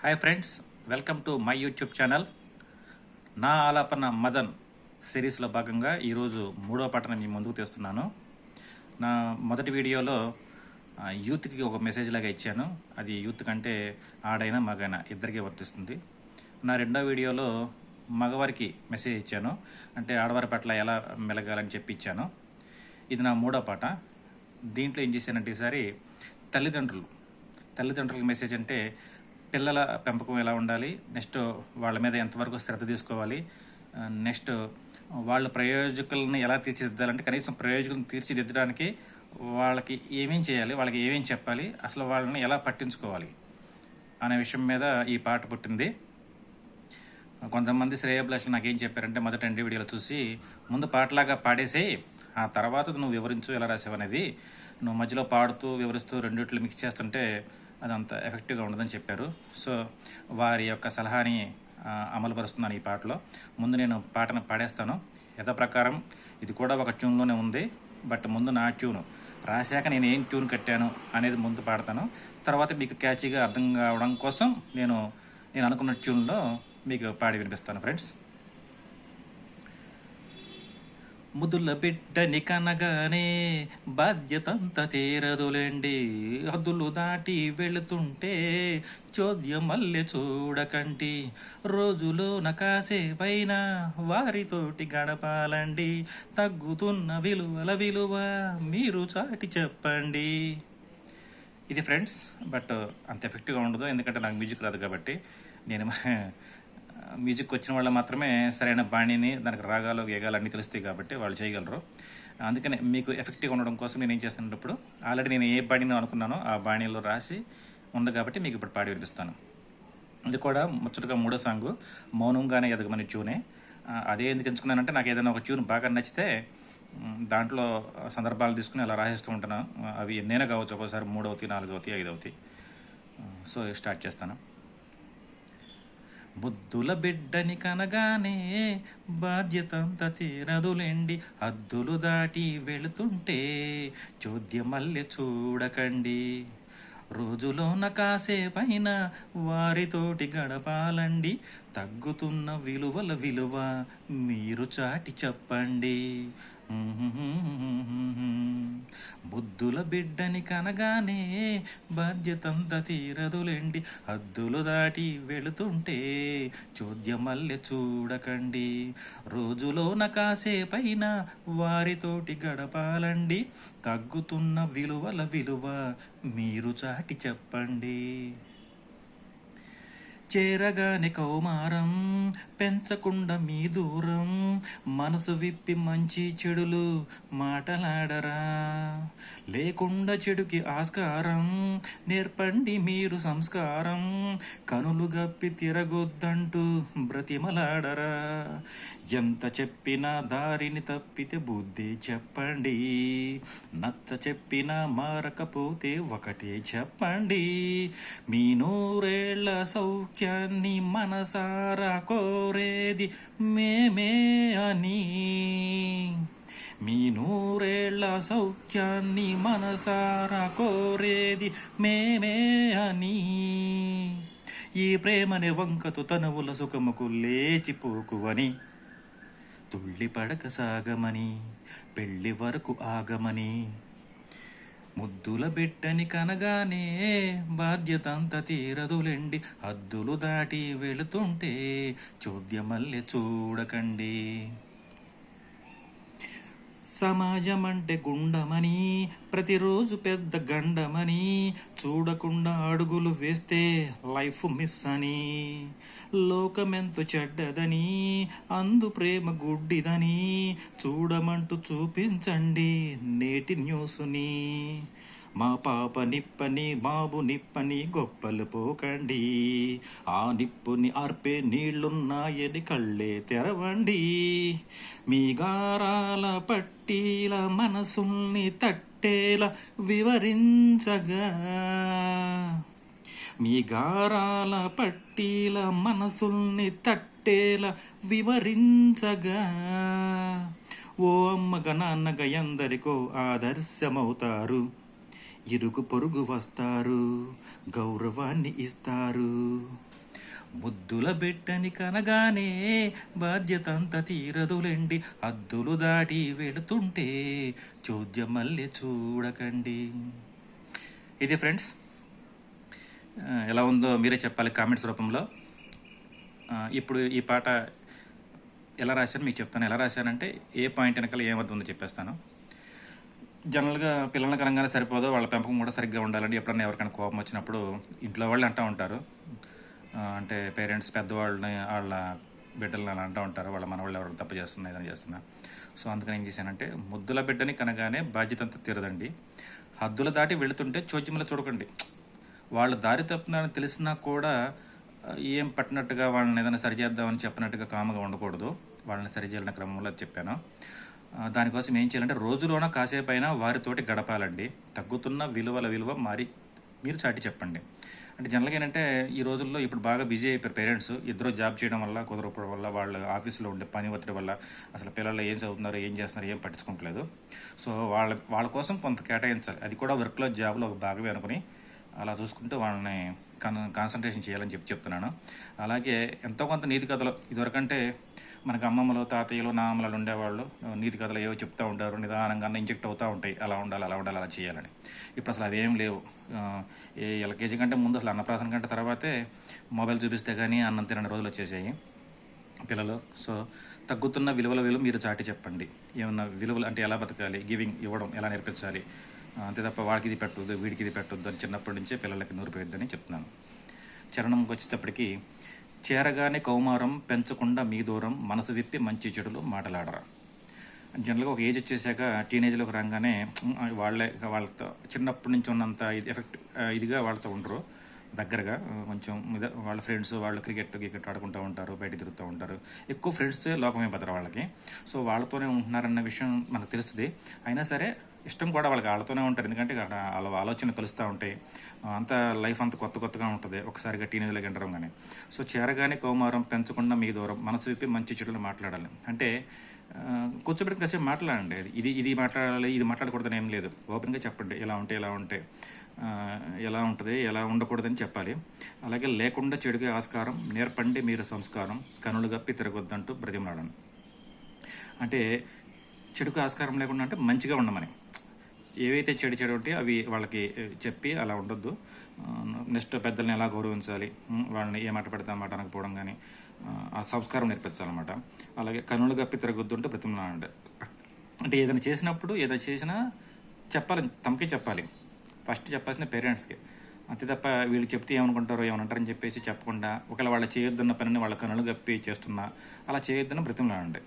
Hi friends welcome to my YouTube channel నా ఆలాపన మదన్ సిరీస్లో భాగంగా ఈరోజు మూడో పాటను మీ ముందుకు తెస్తున్నాను. నా మొదటి వీడియోలో యూత్కి ఒక మెసేజ్ లాగా ఇచ్చాను. అది యూత్ కంటే ఆడైనా మగైనా ఇద్దరికీ వర్తిస్తుంది. నా రెండో వీడియోలో మగవారికి మెసేజ్ ఇచ్చాను. అంటే ఆడవారి పట్ల ఎలా మెలగాలని చెప్పి ఇచ్చాను. ఇది నా మూడో పాట. దీంట్లో ఏం చేశానంటే ఈసారి తల్లిదండ్రులు తల్లిదండ్రులకు మెసేజ్ అంటే పిల్లల పెంపకం ఎలా ఉండాలి? నెక్స్ట్ వాళ్ళ మీద ఎంతవరకు శ్రద్ధ తీసుకోవాలి? నెక్స్ట్ వాళ్ళ ప్రయోజకులను ఎలా తీర్చిదిద్దాలంటే కనీసం ప్రయోజకులను తీర్చిదిద్దడానికి వాళ్ళకి ఏమేం చేయాలి? వాళ్ళకి ఏమేం చెప్పాలి? అసలు వాళ్ళని ఎలా పట్టించుకోవాలి? అనే విషయం మీద ఈ పాట పుట్టింది. కొంతమంది శ్రేయభిలాషులు నాకేం చెప్పారంటే మొదట రెండు వీడియోలు చూసి ముందు పాటలాగా పాడేసేయి ఆ తర్వాత నువ్వు వివరించు ఎలా రాసావు అనేది. నువ్వు మధ్యలో పాడుతూ వివరిస్తూ రెండిట్లు మిక్స్ చేస్తుంటే అది అంత ఎఫెక్టివ్గా ఉండదని చెప్పారు. సో వారి యొక్క సలహాని అమలుపరుస్తున్నాను ఈ పాటలో. ముందు నేను పాటను పాడేస్తాను. యథ ప్రకారం ఇది కూడా ఒక ట్యూన్లోనే ఉంది. బట్ ముందు నా ట్యూను. రాశాక నేను ఏం ట్యూన్ కట్టాను అనేది ముందు పాడతాను. తర్వాత మీకు క్యాచీగా అర్థం కావడం కోసం నేను నేను అనుకున్న ట్యూన్లో మీకు పాడి వినిపిస్తాను ఫ్రెండ్స్. ముదుల బిడ్డని కనగానే బాధ్యతంత తీరదులేండి. హద్దులు దాటి వెళుతుంటే చోద్యం మల్లె చూడకంటి రోజులోన కాసేపైన వారితోటి గడపాలండి. తగ్గుతున్న విలువల విలువ మీరు చాటి చెప్పండి. ఇది ఫ్రెండ్స్ బట్ అంత ఎఫెక్టివ్గా ఉండదు ఎందుకంటే నాకు మ్యూజిక్ రాదు కాబట్టి నేను మ్యూజిక్ వచ్చిన వాళ్ళు మాత్రమే సరైన బాణిని దానికి రాగాలు గేగాలు అన్నీ తెలుస్తాయి కాబట్టి వాళ్ళు చేయగలరు. అందుకనే మీకు ఎఫెక్టివ్గా ఉండడం కోసం నేను ఏం చేస్తున్నప్పుడు ఆల్రెడీ నేను ఏ బాణిని అనుకున్నానో ఆ బాణీలో రాసి ఉంది కాబట్టి మీకు ఇప్పుడు పాడి వినిపిస్తాను. ఇది కూడా ముచ్చటగా మూడో సాంగ్ మౌనంగానే ఎదగమని ట్యూనే. అదే ఎందుకు ఎంచుకున్నానంటే నాకు ఏదైనా ఒక ట్యూన్ బాగా నచ్చితే దాంట్లో సందర్భాలు తీసుకుని అలా రాసేస్తూ ఉంటాను. అవి ఎన్నైనా కావచ్చు ఒక్కోసారి మూడవతి నాలుగవతి ఐదవతి. సో స్టార్ట్ చేస్తాను. ముద్దుల బిడ్డని కనగానే బాధ్యతంత తీరదులేండి. హద్దులు దాటి వెళుతుంటే చోద్యమల్లె చూడకండి. రోజులోన కాసేపైన వారితోటి గడపాలండి. తగ్గుతున్న విలువల విలువ మీరు చాటి చెప్పండి. బుద్ధుల బిడ్డని కనగానే బాధ్యతంత తీరదులేండి. హద్దులు దాటి వెళుతుంటే చోద్యమల్లె చూడకండి. రోజులోన కాసేపైన వారితోటి గడపాలండి. తగ్గుతున్న విలువల విలువ మీరు చాటి చెప్పండి. చేరగానే కౌమారం పెంచకుండా మీ దూరం. మనసు విప్పి మంచి చెడులు మాటలాడరా. లేకుండా చెడుకి ఆస్కారం నేర్పండి మీరు సంస్కారం. కనులు గప్పి తిరగొద్దంటూ బ్రతిమలాడరా. ఎంత చెప్పినా దారిని తప్పితే బుద్ధి చెప్పండి. నచ్చ చెప్పినా మారకపోతే ఒకటే చెప్పండి. మీ నూరేళ్ళ సత్యాన్ని మనసారా కోరేది మేమే అని. మీ నూరేళ్ళ సౌఖ్యాన్ని మనసారా కోరేది మేమే అని. ఈ ప్రేమని వంకతు తనువుల సుఖముకు లేచిపోకువని తుళ్ళి పడక సాగమని పెళ్ళి వరకు ఆగమని. ముద్దుల బిడ్డని కనగానే బాధ్యతంత తీరదులెండి. హద్దులు దాటి వెళుతుంటే చూద్యమల్లె చూడకండి. సమాజం అంటే గుండమని ప్రతిరోజు పెద్ద గండమని చూడకుండా అడుగులు వేస్తే లైఫ్ మిస్ అని. లోకమెంత చెడ్డదని అందు ప్రేమ గుడ్డిదని చూడమంటూ చూపించండి నేటి న్యూస్ని. మా పాప నిప్పని బాబు నిప్పని గొప్పలు పోకండి. ఆ నిప్పుని ఆర్పే నీళ్ళున్నాయని కళ్ళే తెరవండి. మీ గారాల పట్టీల మనసుల్ని తట్టేలా వివరించగా. మీ గారాల పట్టీల మనసుల్ని తట్టేలా వివరించగా. ఓ అమ్మగ నాన్నగ ఎందరికో ఆదర్శమవుతారు. ఇరుగు పొరుగు వస్తారు గౌరవాన్ని ఇస్తారు. ముద్దుల బిడ్డని కనగానే బాధ్యతంత తీరదులెండి. హద్దులు దాటి వెళుతుంటే చోద్యం మళ్ళీ చూడకండి. ఇది ఫ్రెండ్స్ ఎలా ఉందో మీరే చెప్పాలి కామెంట్స్ రూపంలో. ఇప్పుడు ఈ పాట ఎలా రాశాను మీకు చెప్తాను. ఎలా రాశానంటే ఏ పాయింట్ వెనకాల ఏమవుతుందో చెప్పేస్తాను. జనరల్గా పిల్లలకి అనగానే సరిపోదు వాళ్ళ పెంపకం కూడా సరిగ్గా ఉండాలండి ఎప్పుడన్నా ఎవరికైనా కోపం వచ్చినప్పుడు ఇంట్లో వాళ్ళు అంటూ ఉంటారు. అంటే పేరెంట్స్ పెద్దవాళ్ళని వాళ్ళ బిడ్డలను అలా అంటూ ఉంటారు. వాళ్ళ మనవాళ్ళు ఎవరైనా తప్పు చేస్తున్నా ఏదైనా చేస్తున్నా. సో అందుకని ఏం చేశానంటే ముద్దుల బిడ్డని కనగానే బాధ్యత అంతా తీరదండి. హద్దుల దాటి వెళుతుంటే చోద్యముల చూడకండి. వాళ్ళు దారి తప్పుతున్నారని తెలిసినా కూడా ఏం పట్టినట్టుగా వాళ్ళని ఏదైనా సరిచేద్దామని చెప్పినట్టుగా కామగా ఉండకూడదు. వాళ్ళని సరిచేయాలనే క్రమంలో చెప్పాను. దానికోసం ఏం చేయాలంటే రోజులోన కాసేపు అయినా వారితోటి గడపాలండి. తగ్గుతున్న విలువల విలువ మారి మీరు చాటి చెప్పండి. అంటే జనరల్గా ఏంటంటే ఈ రోజుల్లో ఇప్పుడు బాగా బిజీ అయిపోయారు పేరెంట్స్. ఇద్దరు జాబ్ చేయడం వల్ల కుదరపడం వల్ల వాళ్ళ ఆఫీస్లో ఉండే పని ఒత్తిడి వల్ల అసలు పిల్లలు ఏం చదువుతున్నారు ఏం చేస్తున్నారు ఏం పట్టించుకోవట్లేదు. సో వాళ్ళ వాళ్ళ కోసం కొంత కేటాయించాలి. అది కూడా వర్క్లో జాబ్లో ఒక భాగమే అనుకుని అలా చూసుకుంటూ వాళ్ళని కన్ కాన్సన్ట్రేషన్ చేయాలని చెప్పి చెప్తున్నాను. అలాగే ఎంతో కొంత నీతి కథలు. ఇదివరకంటే మనకు అమ్మమ్మలు తాతయ్యలు నాన్నమ్మలు ఉండేవాళ్ళు. నీతి కథలు ఏవో చెప్తూ ఉంటారు. నిదానంగా ఇంజెక్ట్ అవుతూ ఉంటాయి. అలా ఉండాలి అలా ఉండాలి అలా చేయాలని. ఇప్పుడు అసలు అవేం లేవు. ఏ ఎల్కేజీ కంటే ముందు అసలు అన్నప్రాసన కంటే తర్వాతే మొబైల్ చూపిస్తే కానీ అన్నం తినని రోజులు వచ్చేసాయి పిల్లలు. సో తగ్గుతున్న విలువల విలువ మీరు చాటి చెప్పండి. ఏమన్నా విలువలు అంటే ఎలా బతకాలి? గివింగ్ ఇవ్వడం ఎలా నేర్పించాలి? అంతే తప్ప వాడికి ఇది పెట్టొద్దు వీడికి ఇది పెట్టొద్దు అని చిన్నప్పటి నుంచే పిల్లలకి నూరిపోయొద్దని చెప్తున్నాను. చరణంకి వచ్చేటప్పటికి చేరగానే కౌమారం పెంచకుండా మీ దూరం మనసు విప్పి మంచి చెడులు మాటలాడరా. జనరల్గా ఒక ఏజ్ వచ్చేసాక టీనేజ్లోకి రాగానే వాళ్ళే వాళ్ళతో చిన్నప్పటి నుంచి ఉన్నంత ఇది ఎఫెక్ట్ ఇదిగా వాళ్ళతో ఉండరు. దగ్గరగా కొంచెం వాళ్ళ ఫ్రెండ్స్ వాళ్ళు క్రికెట్ క్రికెట్ ఆడుకుంటూ ఉంటారు బయట తిరుగుతూ ఉంటారు. ఎక్కువ ఫ్రెండ్స్తో లోకమే బతరు వాళ్ళకి. సో వాళ్ళతోనే ఉంటున్నారన్న విషయం మనకు తెలుస్తుంది. అయినా సరే ఇష్టం కూడా వాళ్ళకి వాళ్ళతోనే ఉంటారు. ఎందుకంటే అక్కడ వాళ్ళ ఆలోచన కలుస్తూ ఉంటాయి. అంత లైఫ్ అంత కొత్త కొత్తగా ఉంటుంది. ఒకసారిగా టీనేజ్లోకి ఎంటరం కానీ సో చేరగానే కౌమారం పెంచకుండా మీ దూరం మనసు విప్పి మంచి చెడులు మాట్లాడాలి. అంటే కూర్చోబెట్టి కాసేపు మాట్లాడండి. ఇది ఇది మాట్లాడాలి ఇది మాట్లాడకూడదని ఏం లేదు. ఓపెన్గా చెప్పండి. ఇలా ఉంటే ఇలా ఉంటే. ఎలా ఉంటుంది ఎలా ఉండకూడదని చెప్పాలి. అలాగే లేకుండా చెడుగే ఆస్కారం నేర్పండి మీరు సంస్కారం. కనులు గప్పి తిరగొద్దంటూ బ్రతిమలాడను అంటే చెడుకు ఆస్కారం లేకుండా అంటే మంచిగా ఉండమని. ఏవైతే చెడు చెడు ఉంటే అవి వాళ్ళకి చెప్పి అలా ఉండొద్దు. నెక్స్ట్ పెద్దల్ని ఎలా గౌరవించాలి? వాళ్ళని ఏ మాట పెడతా ఆ మాట అనకపోవడం కానీ ఆ, సంస్కారం నేర్పించాలన్నమాట. అలాగే కనులు గప్పి తిరగొద్దుంటే బ్రతిమలాడండి అంటే ఏదైనా చేసినప్పుడు ఏదైనా చేసినా చెప్పాలి తమకే చెప్పాలి. ఫస్ట్ చెప్పాల్సిన పేరెంట్స్కి. అంతే తప్ప వీళ్ళు చెప్తే ఏమనుకుంటారో ఏమనంటారని చెప్పేసి చెప్పకుండా ఒకవేళ వాళ్ళు చేయొద్దన్న పనిని వాళ్ళ కనులు గప్పి చేస్తున్నా అలా చేయొద్దన్న బ్రతిమలాడండి.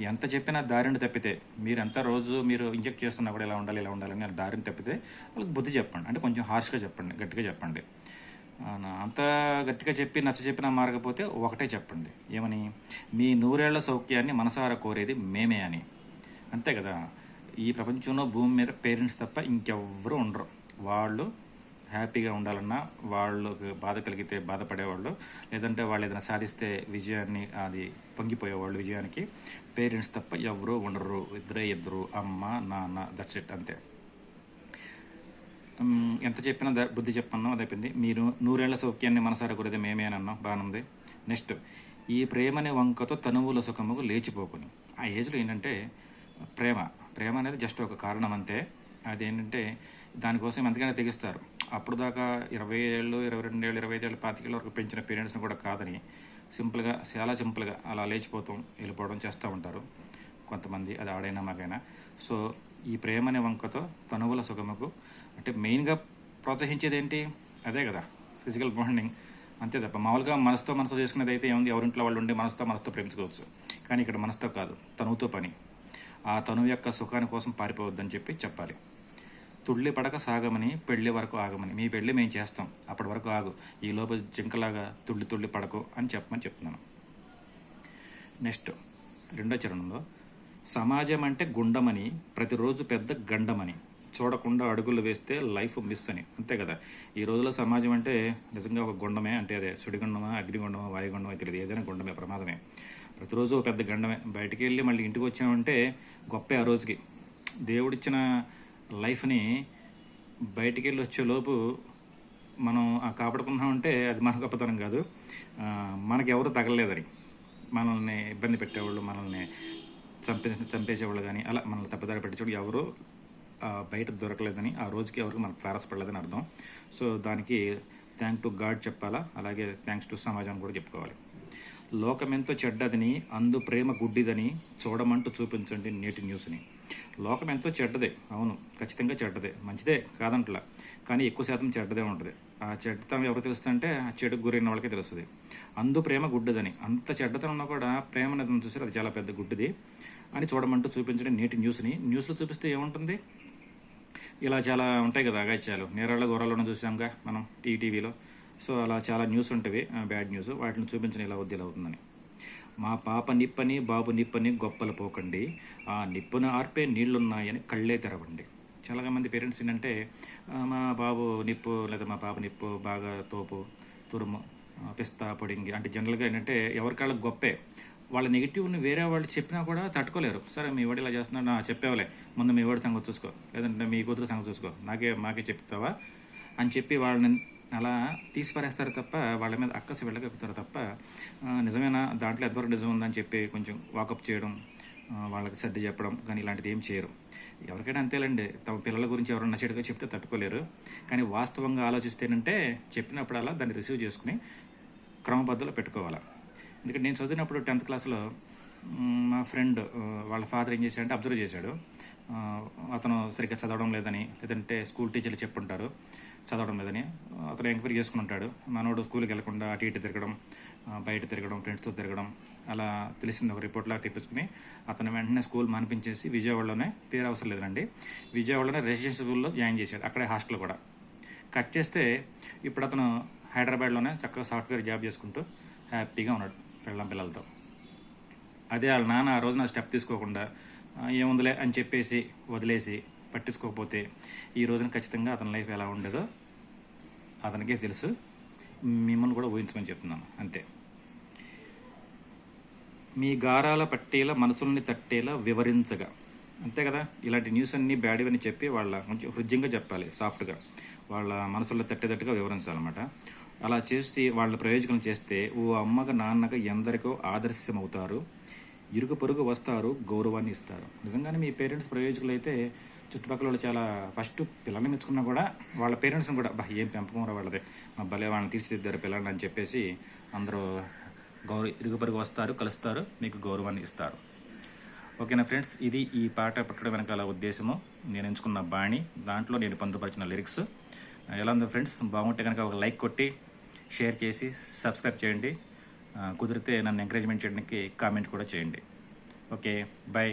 ఎంత చెప్పినా దారిని తప్పితే మీరు ఎంత రోజు మీరు ఇంజెక్ట్ చేస్తున్నా కూడా ఇలా ఉండాలి ఇలా ఉండాలని దారిని తప్పితే వాళ్ళకి బుద్ధి చెప్పండి. అంటే కొంచెం హార్ష్గా చెప్పండి గట్టిగా చెప్పండి. అంత గట్టిగా చెప్పి నచ్చ చెప్పినా మారకపోతే ఒకటే చెప్పండి. ఏమని? మీ నూరేళ్ళ సౌఖ్యాన్ని మనసారా కోరేది మేమే అని. అంతే కదా? ఈ ప్రపంచంలో భూమి మీద పేరెంట్స్ తప్ప ఇంకెవ్వరూ ఉండరు. వాళ్ళు హ్యాపీగా ఉండాలన్నా వాళ్ళకి బాధ కలిగితే బాధపడేవాళ్ళు లేదంటే వాళ్ళు ఏదైనా సాధిస్తే విజయాన్ని అది పొంగిపోయేవాళ్ళు విజయానికి. పేరెంట్స్ తప్ప ఎవరు ఉండరు. ఇద్దరే ఇద్దరు అమ్మ నాన్న దట్స్ ఇట్ అంతే. ఎంత చెప్పినా ద- బుద్ధి చెప్పన్నా అదైపోయింది. మీరు నూరేళ్ళ సౌఖ్యాన్ని మనసారా కొరిదే మేమే అని అన్నాం బాగుంది. నెక్స్ట్ ఈ ప్రేమనే వంకతో తనువుల సుఖముకు లేచిపోకుని. ఆ ఏజ్లో ఏంటంటే ప్రేమ. ప్రేమ అనేది జస్ట్ ఒక కారణం అంతే. అదేంటంటే దానికోసం ఎంతకైనా తెగిస్తారు. అప్పుడు దాకా ఇరవై ఏళ్ళు ఇరవై రెండు ఏళ్ళు ఇరవై ఐదు ఏళ్ళు పాతికేళ్ళ వరకు పెంచిన పేరెంట్స్ని కూడా కాదని సింపుల్గా చాలా సింపుల్గా అలా లేచిపోతాం వెళ్ళిపోవడం చేస్తూ ఉంటారు. కొంతమంది అది ఆడైనా మాకైనా సో ఈ ప్రేమ అనే వంకతో తనువుల సుఖముకు అంటే మెయిన్గా ప్రోత్సహించేది ఏంటి అదే కదా ఫిజికల్ బాండింగ్. అంతే తప్ప మామూలుగా మనసుతో మనసుతో చేసుకునేది అయితే ఏముంది? ఎవరింట్లో వాళ్ళు ఉండి మనసుతో మనసుతో ప్రేమించుకోవచ్చు. కానీ ఇక్కడ మనసుతో కాదు తనువుతో పని. ఆ తనువు యొక్క సుఖాని కోసం పారిపోవద్దని చెప్పి చెప్పాలి. తుళ్ళి పడక సాగమని పెళ్ళి వరకు ఆగమని. మీ పెళ్ళి మేము చేస్తాం. అప్పటి వరకు ఆగు. ఈ లోపు జింకలాగా తుళ్ళి తుళ్ళి పడకు అని చెప్పమని చెప్తున్నాను. నెక్స్ట్ రెండో చరణంలో సమాజం అంటే గుండమని ప్రతిరోజు పెద్ద గండమని. చూడకుండా అడుగులు వేస్తే లైఫ్ మిస్ అని. అంతే కదా. ఈ రోజులో సమాజం అంటే నిజంగా ఒక గుండమే అంటే అదే సుడిగుండమా అగ్నిగుండమా వాయుగుండమా తెలియదు. ఏదైనా గుండమే ప్రమాదమే. ప్రతిరోజు ఒక పెద్ద గండమే. బయటికి వెళ్ళి మళ్ళీ ఇంటికి వచ్చామంటే గొప్పే ఆ రోజుకి. దేవుడిచ్చిన లైఫ్ని బయటికి వెళ్ళి వచ్చేలోపు మనం ఆ కాపాడుకున్నామంటే అది మన గొప్పతనం కాదు. మనకి ఎవరు తగలలేదని. మనల్ని ఇబ్బంది పెట్టేవాళ్ళు మనల్ని చంపే చంపేసేవాళ్ళు కానీ అలా మనల్ని తప్పుదారి పెట్టేవాడు ఎవరు బయట దొరకలేదని ఆ రోజుకి ఎవరికి మనకు తారసపడలేదని అర్థం. సో దానికి థ్యాంక్ టు గాడ్ చెప్పాలా? అలాగే థ్యాంక్స్ టు సమాజం కూడా చెప్పుకోవాలి. లోకమెంతో చెడ్డదని అందు ప్రేమ గుడ్డిదని చూడమంటూ చూపించండి నేటి న్యూస్ని లోకం ఎంతో చెడ్డదే అవును ఖచ్చితంగా చెడ్డదే మంచిదే కాదంటలా. కానీ ఎక్కువ శాతం చెడ్డదే ఉంటుంది. ఆ చెడ్డతనం ఎవరు తెలుస్తుందంటే ఆ చెడుకు గురైన వాళ్ళకే తెలుస్తుంది. అందు ప్రేమ గుడ్డదని. అంత చెడ్డతనం ఉన్నా కూడా ప్రేమ అనేది చూసారు అది చాలా పెద్ద గుడ్డిది అని చూడమంటూ చూపించడం నేటి న్యూస్ని. న్యూస్లో చూపిస్తే ఏముంటుంది? ఇలా చాలా ఉంటాయి కదా అగాత్యాలు నేరాళ్ళ గొర్రెలను చూసాంగా మనం టీవీలో. సో అలా చాలా న్యూస్ ఉంటాయి బ్యాడ్ న్యూస్. వాటిని చూపించని ఇలా వద్దు ఇలా అవుతుందని. మా పాప నిప్పని బాబు నిప్పని గొప్పలు పోకండి. ఆ నిప్పున ఆర్పే నీళ్ళున్నాయని కళ్ళే తెరవండి. చాలా మంది పేరెంట్స్ ఏంటంటే మా బాబు నిప్పు లేదా మా పాప నిప్పు బాగా తోపు తురుము పిస్తా పొడింగి. అంటే జనరల్గా ఏంటంటే ఎవరికాళ్ళకి గొప్పే. వాళ్ళ నెగిటివ్ని వేరే వాళ్ళు చెప్పినా కూడా తట్టుకోలేరు. సరే మీ వాడు ఇలా చేస్తున్నా నా చెప్పేవాలే. ముందు మీ వాడి సంగతి చూసుకో. లేదంటే మీ కూతురు సంగతి చూసుకో. నాకే మాకే చెప్తావా? అని చెప్పి వాళ్ళని అలా తీసిపారేస్తారు తప్ప వాళ్ళ మీద అక్కసి వెళ్ళగలుగుతారు తప్ప నిజమైన నిజమేనా? దాంట్లో ఎంతవరకు నిజం ఉందని చెప్పి కొంచెం వాకప్ చేయడం వాళ్ళకి సర్ది చెప్పడం కానీ ఇలాంటిది ఏం చేయరు. ఎవరికైనా అంతేలండి. తమ పిల్లల గురించి ఎవరైనా చెడుగా చెప్తే తట్టుకోలేరు. కానీ వాస్తవంగా ఆలోచిస్తేనంటే చెప్పినప్పుడల్లా దాన్ని రిసీవ్ చేసుకుని క్రమబద్ధలో పెట్టుకోవాలి. ఎందుకంటే నేను చదివినప్పుడు టెన్త్ క్లాస్లో మా ఫ్రెండ్ వాళ్ళ ఫాదర్ ఏం చేశాడంటే అబ్జర్వ్ చేశాడు. అతను సరిగ్గా చదవడం లేదని లేదంటే స్కూల్ టీచర్లు చెప్పుంటారు. చదవడం లేదని. అతను ఎంక్వైరీ చేసుకుని ఉంటాడు మనోడు స్కూల్కి వెళ్ళకుండా అటు ఇటు తిరగడం బయట తిరగడం ఫ్రెండ్స్తో తిరగడం అలా తెలిసింది ఒక రిపోర్ట్ లాగా తెప్పించుకుని అతను వెంటనే స్కూల్ మానిపించేసి విజయవాడలోనే పేరు అవసరం లేదండి. విజయవాడలోనే రెసిడెన్షియల్ స్కూల్లో జాయిన్ చేశాడు అక్కడే హాస్టల్ కూడా. కట్ చేస్తే ఇప్పుడు అతను హైదరాబాద్లోనే చక్కగా సాఫ్ట్వేర్ జాబ్ చేసుకుంటూ హ్యాపీగా ఉన్నాడు పిల్లల పిల్లలతో. అదే వాళ్ళ నాన్న ఆ రోజున స్టెప్ తీసుకోకుండా ఏముందిలే అని చెప్పేసి వదిలేసి పట్టించుకోకపోతే ఈ రోజున ఖచ్చితంగా అతని లైఫ్ ఎలా ఉండేదో అతనికే తెలుసు. మిమ్మల్ని కూడా ఊహించమని చెప్తున్నాను. అంతే. మీ గారాల పట్టేలా మనసుల్ని తట్టేలా వివరించగా. అంతే కదా? ఇలాంటి న్యూస్ అన్నీ బ్యాడ్ అని చెప్పి వాళ్ళ కొంచెం హృద్యంగా చెప్పాలి సాఫ్ట్గా వాళ్ళ మనసులో తట్టేటట్టుగా వివరించాలన్నమాట. అలా చేసి వాళ్ళ ప్రయోజనం చేస్తే ఓ అమ్మగా నాన్నగా ఎందరికో ఆదర్శమవుతారు. ఇరుగు పొరుగు వస్తారు గౌరవాన్ని ఇస్తారు. నిజంగానే మీ పేరెంట్స్ ప్రయోజకులు అయితే చుట్టుపక్కల వాళ్ళు చాలా ఫస్ట్ పిల్లల్ని మెచ్చుకున్నా కూడా వాళ్ళ పేరెంట్స్ని కూడా బా ఏం పెంపకం రా వాళ్ళది. మా భలే వాళ్ళని తీర్చిదిద్దారు పిల్లల్ని అని చెప్పేసి అందరూ గౌరవ ఇరుగు పొరుగు వస్తారు కలుస్తారు మీకు గౌరవాన్ని ఇస్తారు. ఓకేనా ఫ్రెండ్స్? ఇది ఈ పాట పుట్టడం వెనకాల ఉద్దేశము. నేను ఎంచుకున్న బాణి దాంట్లో నేను పొందుపరిచిన లిరిక్స్. ఎలా ఉందో ఫ్రెండ్స్? బాగుంటే కనుక ఒక లైక్ కొట్టి షేర్ చేసి సబ్స్క్రైబ్ చేయండి. కుదిరితే నన్ను ఎంకరేజ్మెంట్ చేయడానికి కామెంట్ కూడా చేయండి. Okay bye